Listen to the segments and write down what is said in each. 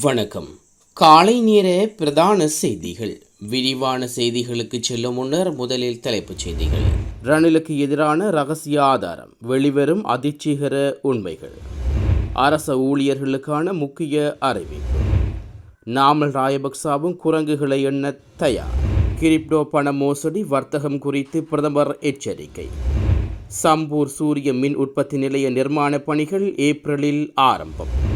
வணக்கம். காலை நேர பிரதான செய்திகள். விரிவான செய்திகளுக்கு செல்லும் முன்னர் முதலில் தலைப்புச் செய்திகள். ரணிலுக்கு எதிரான ரகசிய ஆதாரம். வெளிவரும் அதிர்ச்சிகர உண்மைகள். அரச ஊழியர்களுக்கான முக்கிய அறிவிப்பு. நாமல் ராயபக்சாவும் குரங்குகளை எண்ண தயார். கிரிப்டோ பண மோசடி வர்த்தகம் குறித்து பிரதமர் எச்சரிக்கை. சம்பூர் சூரிய மின் உற்பத்தி நிலைய நிர்மாண பணிகள் ஏப்ரலில் ஆரம்பம்.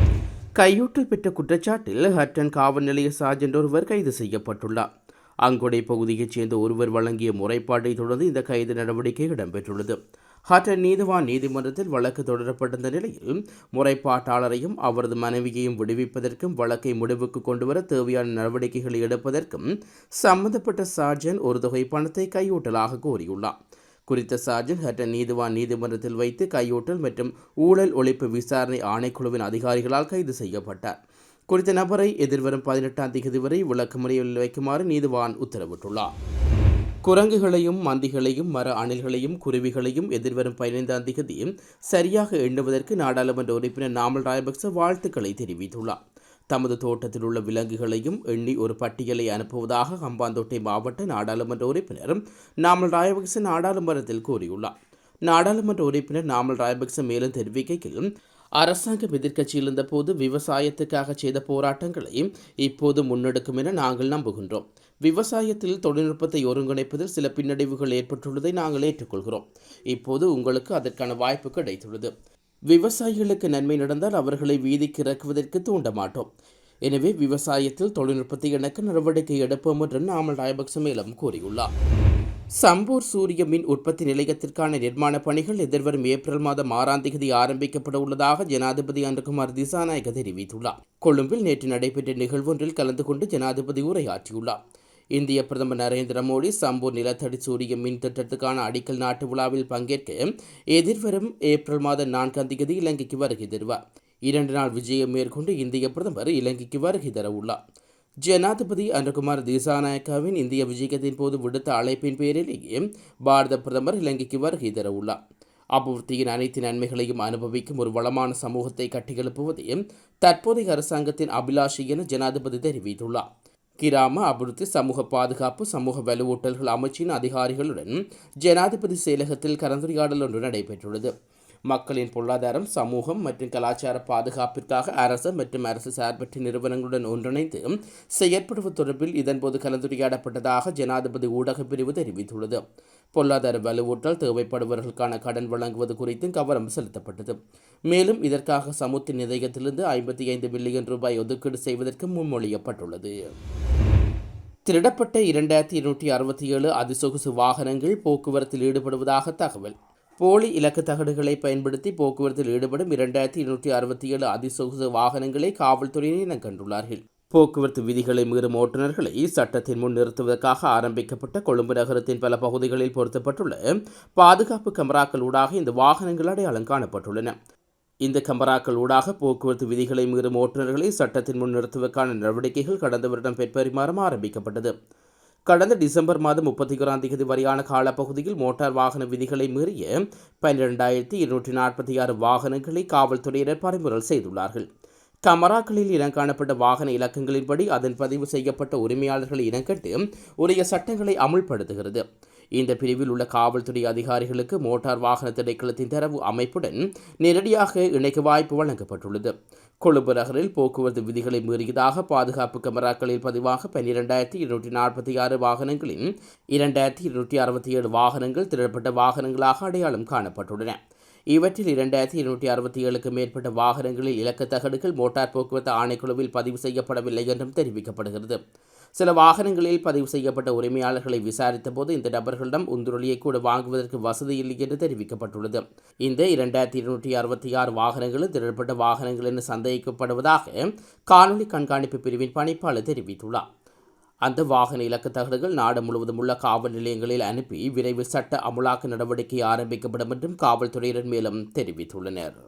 கையூட்டல் பெற்ற குற்றச்சாட்டில் ஹட்டன் காவல் நிலைய சார்ஜென்ட் ஒருவர் கைது செய்யப்பட்டுள்ளார். அங்குடை பகுதியைச் சேர்ந்த ஒருவர் வழங்கிய முறைப்பாட்டை தொடர்ந்து இந்த கைது நடவடிக்கை இடம்பெற்றுள்ளது. ஹட்டன் நீதிவான் நீதிமன்றத்தில் வழக்கு தொடரப்பட்டிருந்த நிலையில் முறைப்பாட்டாளரையும் அவரது மனைவியையும் விடுவிப்பதற்கும் வழக்கை முடிவுக்கு கொண்டுவர தேவையான நடவடிக்கைகளை எடுப்பதற்கும் சம்பந்தப்பட்ட சார்ஜன் ஒரு தொகை பணத்தை கையூட்டலாக கோரியுள்ளார். குறித்த சார்ஜன் ஹட்டன் நீதிவான் நீதிமன்றத்தில் வைத்து கையூட்டல் மற்றும் ஊழல் ஒழிப்பு விசாரணை ஆணைக்குழுவின் அதிகாரிகளால் கைது செய்யப்பட்டார். குறித்த நபரை எதிர்வரும் பதினெட்டாம் தேதி வரை விளக்கமுறையில் வைக்குமாறு நீதிவான் உத்தரவிட்டுள்ளார். குரங்குகளையும் மந்திகளையும் மர அணில்களையும் குருவிகளையும் எதிர்வரும் பதினைந்தாம் தேதி சரியாக எண்ணுவதற்கு நாடாளுமன்ற உறுப்பினர் நாமல் ராயபக்ச வாழ்த்துக்களை தெரிவித்துள்ளார். தமது தோட்டத்தில் உள்ள விலங்குகளையும் எண்ணி ஒரு பட்டியலை அனுப்புவதாக ஹம்பாந்தோட்டை மாவட்ட நாடாளுமன்ற உறுப்பினர் நாமல் ராயபக்ச நாடாளுமன்றத்தில் கூறியுள்ளார். நாடாளுமன்ற உறுப்பினர் நாமல் ராயபக்ச மேலும் தெரிவிக்கையில் அரசாங்கம் எதிர்க்கட்சியில் இருந்தபோது விவசாயத்துக்காக செய்த போராட்டங்களையும் இப்போது முன்னெடுக்கும் என நாங்கள் நம்புகின்றோம். விவசாயத்தில் தொழில்நுட்பத்தை ஒருங்கிணைப்பதில் சில பின்னடைவுகள் ஏற்பட்டுள்ளதை நாங்கள் ஏற்றுக்கொள்கிறோம். இப்போது உங்களுக்கு அதற்கான வாய்ப்பு கிடைத்துள்ளது. விவசாயிகளுக்கு நன்மை நடந்தால் அவர்களை வீதிக்கு இறக்குவதற்கு தூண்ட மாட்டோம் எனவே விவசாயத்தில் தொழில்நுட்பத்தை இணக்க நடவடிக்கை எடுப்போம் என்று நாமல் ராயபக்ச மேலும் கூறியுள்ளார். சம்பூர் சூரிய மின் உற்பத்தி நிலையத்திற்கான நிர்மாண பணிகள் எதிர்வரும் ஏப்ரல் மாதம் ஆறாம் தேதி ஆரம்பிக்கப்பட உள்ளதாக ஜனாதிபதி அன்றகுமார் திசாநாயக்க தெரிவித்துள்ளார். கொழும்பில் நேற்று நடைபெற்ற நிகழ்வொன்றில் கலந்து கொண்டு ஜனாதிபதி உரையாற்றியுள்ளார். இந்திய பிரதமர் நரேந்திர மோடி சம்பூர் நிலத்தடி சூரிய மின் திட்டத்துக்கான அடிக்கல் நாட்டு விழாவில் பங்கேற்க எதிர்வரும் ஏப்ரல் மாதம் நான்காம் தேதி இலங்கைக்கு வருகை தருவார். இரண்டு நாள் விஜயம் மேற்கொண்டு இந்திய பிரதமர் இலங்கைக்கு வருகை தர உள்ளார் ஜனாதிபதி அனுகுமார் திசாநாயக்காவின் இந்திய விஜயத்தின் போது விடுத்த அழைப்பின் பேரிலேயே பாரத பிரதமர் இலங்கைக்கு வருகை தர உள்ளார் அபிவிருத்தியின் அனைத்து நன்மைகளையும் அனுபவிக்கும் ஒரு வளமான சமூகத்தை கட்டியெழுப்புவதே தற்போதைய அரசாங்கத்தின் அபிலாஷி என ஜனாதிபதி தெரிவித்துள்ளார். கிராம அபிவிருத்தி சமூக பாதுகாப்பு சமூக வலுவூட்டல்கள் அமைச்சின் அதிகாரிகளுடன் ஜனாதிபதி செயலகத்தில் கலந்துரையாடல் ஒன்று நடைபெற்றுள்ளது. மக்களின் பொருளாதாரம் சமூகம் மற்றும் கலாச்சார பாதுகாப்பிற்காக அரசு மற்றும் அரசு சார்பற்ற நிறுவனங்களுடன் ஒன்றிணைந்து செயற்படுவது தொடர்பில் இதன்போது கலந்துரையாடப்பட்டதாக ஜனாதிபதி ஊடகப் பிரிவு தெரிவித்துள்ளது. பொருளாதார வலுவூட்டல் தேவைப்படுபவர்களுக்கான கடன் வழங்குவது குறித்தும் கவனம் செலுத்தப்பட்டது. மேலும் இதற்காக சமுத்திர நிதயத்திலிருந்து ஐம்பத்தி ஐந்து பில்லியன் ரூபாய் ஒதுக்கீடு செய்வதற்கு முன்மொழியப்பட்டுள்ளது. திருடப்பட்ட இரண்டாயிரத்தி இருநூற்றி அறுபத்தி ஏழு அதிசொகுசு வாகனங்கள் போக்குவரத்தில் ஈடுபடுவதாக தகவல். போலி இலக்கு தகடுகளை பயன்படுத்தி போக்குவரத்தில் ஈடுபடும் இரண்டாயிரத்தி இருநூற்றி அறுபத்தி ஏழு அதிசொகுசு வாகனங்களை காவல்துறையினர் இனம் கண்டுள்ளார்கள். போக்குவரத்து விதிகளை மீறும் ஓட்டுநர்களை சட்டத்தின் முன் நிறுத்துவதற்காக ஆரம்பிக்கப்பட்ட கொழும்பு நகரத்தின் பல பகுதிகளில் பொருத்தப்பட்டுள்ள பாதுகாப்பு கமராக்கள் ஊடாக இந்த வாகனங்கள் அடையாளம் காணப்பட்டுள்ளன. இந்த கமராக்கள் ஊடாக போக்குவரத்து விதிகளை மீறும் ஓட்டுநர்களை சட்டத்தின் முன் நிறுத்துவதற்கான நடவடிக்கைகள் கடந்த வருடம் பெற்பரிமாறம் ஆரம்பிக்கப்பட்டது. கடந்த டிசம்பர் மாதம் முப்பத்தி ஓராம் தேதி வரையான காலப்பகுதியில் மோட்டார் வாகன விதிகளை மீறிய பன்னிரெண்டாயிரத்தி இருநூற்றி நாற்பத்தி ஆறு வாகனங்களை காவல்துறையினர் பறிமுதல் செய்துள்ளார்கள். கமராக்களில் இனங்காணப்பட்ட வாகன இலக்கங்களின்படி அதன் பதிவு செய்யப்பட்ட உரிமையாளர்களை இனங்கட்டு உரிய சட்டங்களை அமுல்படுத்துகிறது. இந்த பிரிவில் உள்ள காவல்துறை அதிகாரிகளுக்கு மோட்டார் வாகன திணைக்களத்தின் தரவு அமைப்புடன் நேரடியாக இணைக்க வாய்ப்பு வழங்கப்பட்டுள்ளது. கொழும்பு நகரில் போக்குவரத்து விதிகளை மீறியதாக பாதுகாப்பு கமராக்களில் பதிவாக பன்னிரெண்டாயிரத்தி இருநூற்றி நாற்பத்தி ஆறு வாகனங்களின் இரண்டாயிரத்தி இருநூற்றி அறுபத்தி ஏழு வாகனங்கள் திருடப்பட்ட வாகனங்களாக அடையாளம் காணப்பட்டுள்ளன. இவற்றில் இரண்டாயிரத்தி இருநூற்றி அறுபத்தி ஏழுக்கு மேற்பட்ட வாகனங்களில் இலக்க தகடுகள் மோட்டார் போக்குவரத்து ஆணைக்குழுவில் பதிவு செய்யப்படவில்லை என்றும் தெரிவிக்கப்படுகிறது. சில வாகனங்களில் பதிவு செய்யப்பட்ட உரிமையாளர்களை விசாரித்த போது இந்த நபர்களிடம் உந்துருளியை கூட வாங்குவதற்கு வசதி இல்லை என்று தெரிவிக்கப்பட்டுள்ளது. இந்த இரண்டாயிரத்தி இருநூற்றி அறுபத்தி ஆறு வாகனங்களும் திருடப்பட்ட வாகனங்கள் என்று சந்தேகிக்கப்படுவதாக காணொலி கண்காணிப்பு பிரிவின் பணிப்பாளர் தெரிவித்துள்ளார். அந்த வாகன இலக்கு தகடுகள் நாடு முழுவதும் உள்ள காவல் நிலையங்களில் அனுப்பி விரைவில் சட்ட அமுலாக்க நடவடிக்கை ஆரம்பிக்கப்படும் என்றும் காவல்துறையினர் மேலும் தெரிவித்துள்ளனர்.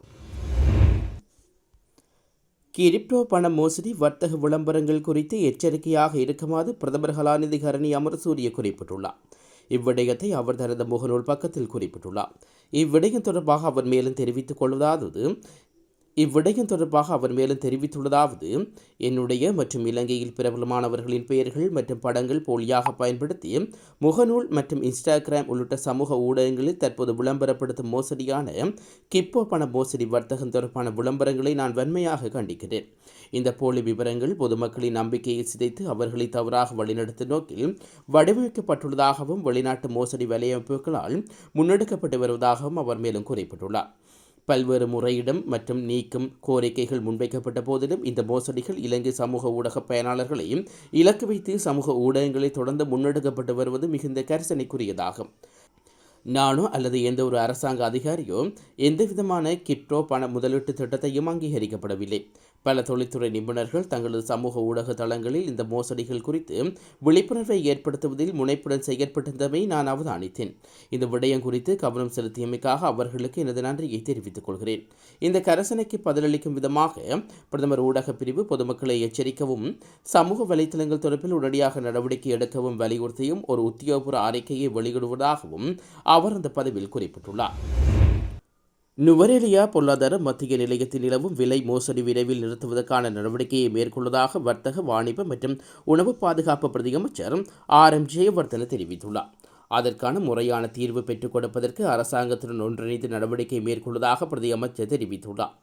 கிரிப்டோ பண மோசடி வர்த்தக விளம்பரங்கள் குறித்து எச்சரிக்கையாக இருக்குமாறு பிரதமர் கலாநிதி கரணி அமரசூரிய குறிப்பிட்டுள்ளார். இவ்விடயத்தை அவர் தனது முகநூல் பக்கத்தில் குறிப்பிட்டுள்ளார். இவ்விடயம் தொடர்பாக அவர் மேலும் தெரிவித்துக் கொள்வதாவது இவ்விடயம் தொடர்பாக அவர் மேலும் தெரிவித்துள்ளதாவது என்னுடைய மற்றும் இலங்கையில் பிரபலமானவர்களின் பெயர்கள் மற்றும் படங்கள் போலியாக பயன்படுத்தி முகநூல் மற்றும் இன்ஸ்டாகிராம் உள்ளிட்ட சமூக ஊடகங்களில் தற்போது விளம்பரப்படுத்தும் மோசடியான கிப்போ பண மோசடி வர்த்தகம் தொடர்பான விளம்பரங்களை நான் வன்மையாக கண்டிக்கிறேன். இந்த போலி விவரங்கள் பொதுமக்களின் நம்பிக்கையை சிதைத்து அவர்களை தவறாக வழிநடத்தும் நோக்கில் வடிவமைக்கப்பட்டுள்ளதாகவும் வெளிநாட்டு மோசடி வலையமைப்புகளால் முன்னெடுக்கப்பட்டு வருவதாகவும் அவர் மேலும் குறிப்பிட்டுள்ளார். பல்வேறு முறையிடம் மற்றும் நீக்கும் கோரிக்கைகள் முன்வைக்கப்பட்ட போதிலும் இந்த மோசடிகள் இலங்கை சமூக ஊடக பயனாளர்களையும் இலக்கு வைத்து சமூக ஊடகங்களை தொடர்ந்து முன்னெடுக்கப்பட்டு வருவது மிகுந்த கரிசனைக்குரியதாகும். நானோ அல்லது எந்த ஒரு அரசாங்க அதிகாரியோ எந்த விதமான கிப்டோ பண முதலீட்டு திட்டத்தையும் அங்கீகரிக்கப்படவில்லை. பல தொழில்துறை நிபுணர்கள் தங்களது சமூக ஊடக தளங்களில் இந்த மோசடிகள் குறித்து விழிப்புணர்வை ஏற்படுத்துவதில் முனைப்புடன் செயற்பட்டிருந்தமை நான் அவதானித்தேன். இந்த விடயம் குறித்து கவனம் செலுத்தியமைக்காக அவர்களுக்கு எனது நன்றியை தெரிவித்துக் கொள்கிறேன். இந்த கரசனைக்கு பதிலளிக்கும் விதமாக பிரதமர் ஊடக பிரிவு பொதுமக்களை எச்சரிக்கவும் சமூக வலைத்தளங்கள் தொடர்பில் உடனடியாக நடவடிக்கை எடுக்கவும் வலியுறுத்தியும் ஒரு உத்தியோகபூர்வ அறிக்கையை வெளியிடுவதாகவும் அவர் அந்த பதிவில் குறிப்பிட்டுள்ளார். நுவரேலியா பொருளாதார மத்திய நிலையத்தில் நிலவும் விலை மோசடி விரைவில் நிறுத்துவதற்கான நடவடிக்கையை மேற்கொள்வதாக வர்த்தக வாணிப மற்றும் உணவு பாதுகாப்பு பிரதியமைச்சர் ஆர். எம். ஜெயவர்தன தெரிவித்துள்ளார். அதற்கான முறையான தீர்வு பெற்றுக் கொடுப்பதற்கு அரசாங்கத்துடன் ஒன்றிணைந்து நடவடிக்கை மேற்கொள்வதாக பிரதியமைச்சர் தெரிவித்துள்ளார்.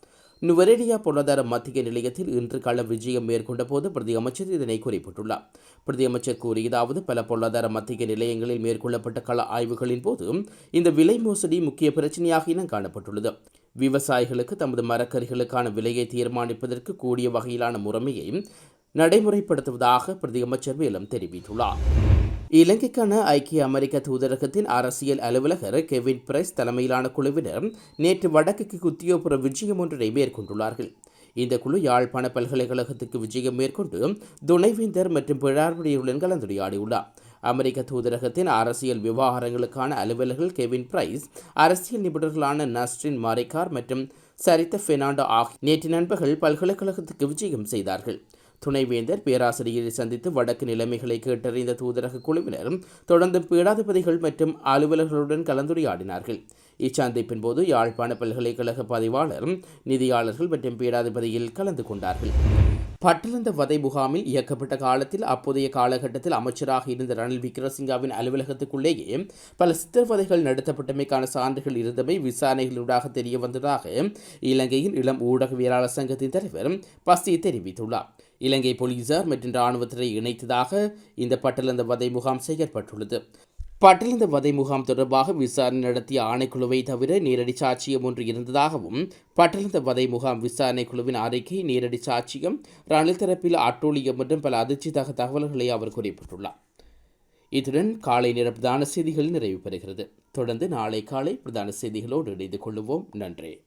நுவரேலியா பொருளாதார மத்திய நிலையத்தில் இன்று கள விஜயம் மேற்கொண்ட போது பிரதி அமைச்சர் இதனை குறிப்பிட்டுள்ளார். பிரதி அமைச்சர் கூறியதாவது பல பொருளாதார மத்திய நிலையங்களில் மேற்கொள்ளப்பட்ட கள ஆய்வுகளின் போது இந்த விலை மோசடி முக்கிய பிரச்சனையாக இனம் காணப்பட்டுள்ளது. விவசாயிகளுக்கு தமது மரக்கறிகளுக்கான விலையை தீர்மானிப்பதற்கு கூடிய வகையிலான முறைமையை நடைமுறைப்படுத்துவதாக பிரதி அமைச்சர் மேலும் தெரிவித்துள்ளார். இலங்கைக்கான ஐக்கிய அமெரிக்க தூதரகத்தின் அரசியல் அலுவலகர் கெவின் பிரைஸ் தலைமையிலான குழுவினர் நேற்று வடக்குக்கு உத்தியோகபுர விஜயம் ஒன்றை மேற்கொண்டுள்ளார்கள். இந்த குழு யாழ்ப்பாண பல்கலைக்கழகத்துக்கு விஜயம் மேற்கொண்டு துணைவேந்தர் மற்றும் பிழார்படியுடன் கலந்துரையாடியுள்ளார். அமெரிக்க தூதரகத்தின் அரசியல் விவகாரங்களுக்கான அலுவலர்கள் கெவின் பிரைஸ் அரசியல் நிபுணர்களான நஸ்டின் மாரிகார் மற்றும் சரித்த பெர்னாண்டோ ஆகிய நேற்று நண்பர்கள் பல்கலைக்கழகத்துக்கு விஜயம் செய்தார்கள். துணைவேந்தர் பேராசிரியரை சந்தித்து வடக்கு நிலைமைகளை கேட்டறிந்த தூதரக குழுவினர் தொடர்ந்து பீடாதிபதிகள் மற்றும் அலுவலர்களுடன் கலந்துரையாடினார்கள். இச்சந்திப்பின் போது யாழ்ப்பாண பல்கலைக்கழக பதிவாளர் நிதியாளர்கள் மற்றும் பீடாதிபதியில் கலந்து கொண்டார்கள். பட்டலந்த வதை முகாமில் இயக்கப்பட்ட காலத்தில் அப்போதைய காலகட்டத்தில் அமைச்சராக இருந்த ரணில் விக்ரசிங்காவின் அலுவலகத்துக்குள்ளேயே பல சித்திரவதைகள் நடத்தப்பட்டமைக்கான சான்றுகள் இருந்தமை விசாரணைகளூடாக தெரிய வந்ததாக இலங்கையின் இளம் ஊடகவியலாளர் சங்கத்தின் தலைவர் பசி தெரிவித்துள்ளார். இலங்கை போலீசார் மற்றும் இராணுவத்தினரை இணைத்ததாக இந்த பட்டலந்த வதை முகாம் செயற்பட்டுள்ளது பட்டலந்த வதை முகாம் தொடர்பாக விசாரணை நடத்திய ஆணைக்குழுவை தவிர நேரடி சாட்சியம் ஒன்று இருந்ததாகவும் பட்டலந்த வதை முகாம் விசாரணை குழுவின் அறிக்கை நேரடி சாட்சியம் ரணில் தரப்பில் அட்டூழியம் மற்றும் பல அதிர்ச்சிதாக தகவல்களை அவர் குறிப்பிட்டுள்ளார். இத்துடன் காலை நேர பிரதான செய்திகள் நிறைவு பெறுகிறது. தொடர்ந்து நாளை காலை பிரதான செய்திகளோடு இணைந்து கொள்ளுவோம். நன்றி.